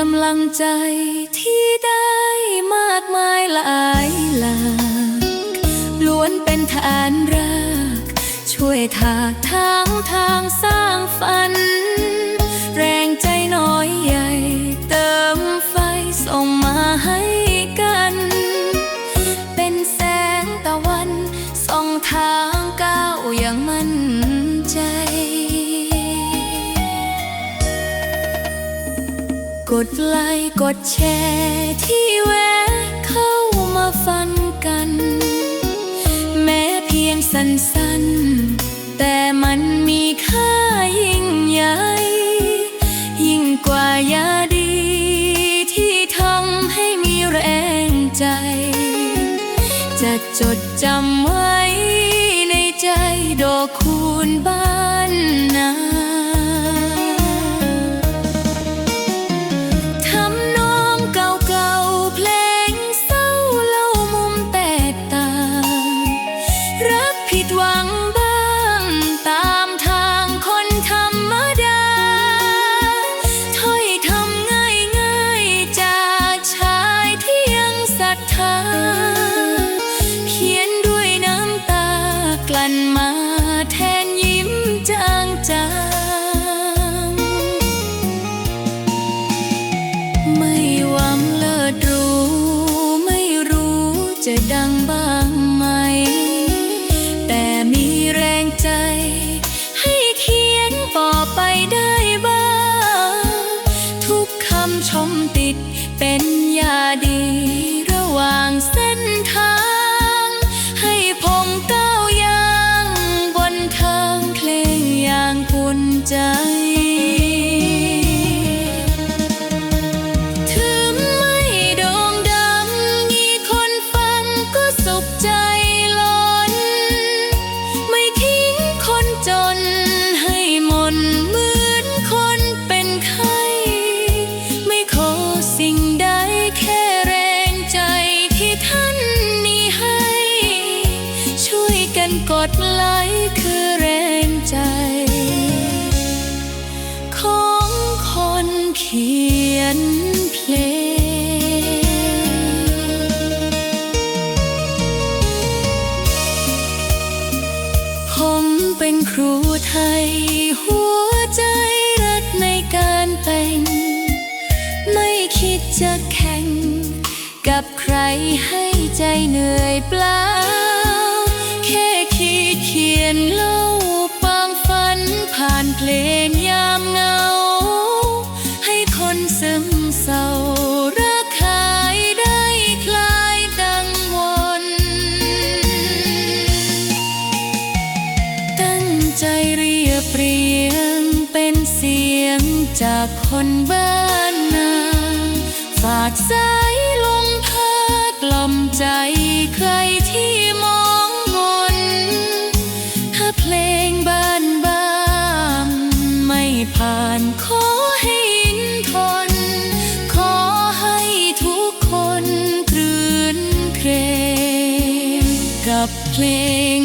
กำลังใจที่ได้มากมายหลายหลาก ช่วยถากทางทางสร้างฝัน แรงใจน้อยใหญ่ เติมไฟส่งมาให้กัน เป็นแสงตะวันส่องทางก้าวอย่างมั่นใจ กดไลค์กดแชร์ที่แวะเข้ามาฟังกัน จดจำไว้ในใจดอกคูณบ้านนา จะดัง เขียนเพลง ผมเป็นครูไทย หัวใจรักในการแต่ง ไม่คิดจะแข่ง กับใครให้ใจเหนื่อยเปล่า คนบ้านนาฝากสายลมพัดกล่อมใจใครที่มองมนถ้าเพลงบ้านบ้านไม่ผ่านขอให้หินทน ขอให้ทุกคนครืนเครงกับเพลง